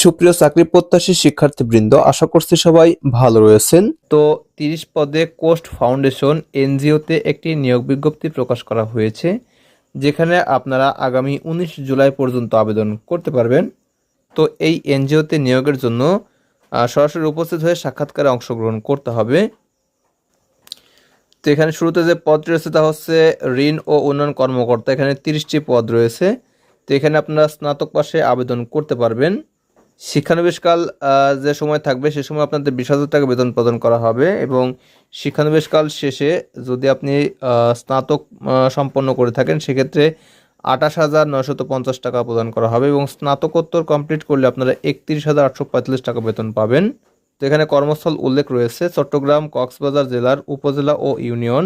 সুপ্রিয় চাকরি প্রত্যাশী শিক্ষার্থীবৃন্দ, আশা করছি সবাই ভালো রয়েছেন। তো তিরিশ পদে কোস্ট ফাউন্ডেশন এনজিওতে একটি নিয়োগ বিজ্ঞপ্তি প্রকাশ করা হয়েছে, যেখানে আপনারা আগামী উনিশ জুলাই পর্যন্ত আবেদন করতে পারবেন। তো এই এনজিওতে নিয়োগের জন্য সরাসরি উপস্থিত হয়ে সাক্ষাৎকারে অংশগ্রহণ করতে হবে। তো এখানে শুরুতে যে পদ রয়েছে তা হচ্ছে ঋণ ও উন্নয়ন কর্মকর্তা, এখানে তিরিশটি পদ রয়েছে। তো এখানে আপনারা স্নাতক পাশে আবেদন করতে পারবেন। শিক্ষানবিশকাল যে সময় থাকবে সে সময় আপনাদের বিশ হাজার টাকা বেতন প্রদান করা হবে এবং শিক্ষানবিশকাল শেষে যদি আপনি স্নাতক সম্পন্ন করে থাকেন, সেক্ষেত্রে আঠাশ হাজার নয়শত পঞ্চাশ টাকা প্রদান করা হবে এবং স্নাতকোত্তর কমপ্লিট করলে আপনারা একত্রিশ হাজার আটশো পঁয়তাল্লিশ টাকা বেতন পাবেন। তো এখানে কর্মস্থল উল্লেখ রয়েছে, চট্টগ্রাম, কক্সবাজার জেলার উপজেলা ও ইউনিয়ন।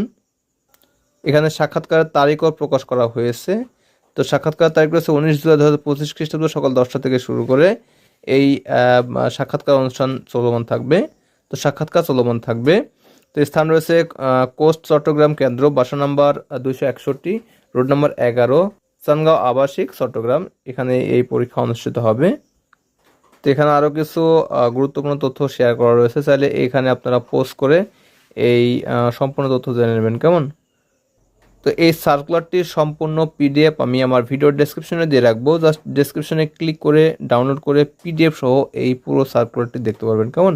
এখানে সাক্ষাৎকারের তারিখও প্রকাশ করা হয়েছে। তো সাক্ষাৎকার তারিখ রয়েছে উনিশ জুলাই দু হাজার পঁচিশ খ্রিস্টাব্দ সকাল দশটা থেকে শুরু করে এই সাক্ষাৎকার অনুষ্ঠান চলমান থাকবে। তো সাক্ষাৎকার চলমান থাকবে। তো স্থান রয়েছে কোস্ট চট্টগ্রাম কেন্দ্র, বাসা নাম্বার দুইশো একষট্টি, রোড নাম্বার এগারো চানগাঁও আবাসিক চট্টগ্রাম। এখানে এই পরীক্ষা অনুষ্ঠিত হবে। তো এখানে আরও কিছু গুরুত্বপূর্ণ তথ্য শেয়ার করা রয়েছে। চাইলে এখানে আপনারা পোস্ট করে এই সম্পূর্ণ তথ্য জেনে নেবেন। কেমন? তো এই সার্কুলারটির সম্পূর্ণ পিডিএফ আমি আমার ভিডিওর ডেসক্রিপশনে দিয়ে রাখব। জাস্ট ডেসক্রিপশনে ক্লিক করে ডাউনলোড করে পিডিএফ সহ এই পুরো সার্কুলারটি দেখতে পারবেন। কেমন?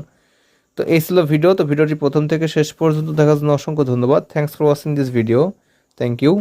তো এই ছিল ভিডিও তো ভিডিওটি প্রথম থেকে শেষ পর্যন্ত দেখার জন্য অসংখ্য ধন্যবাদ। Thanks for watching this video thank you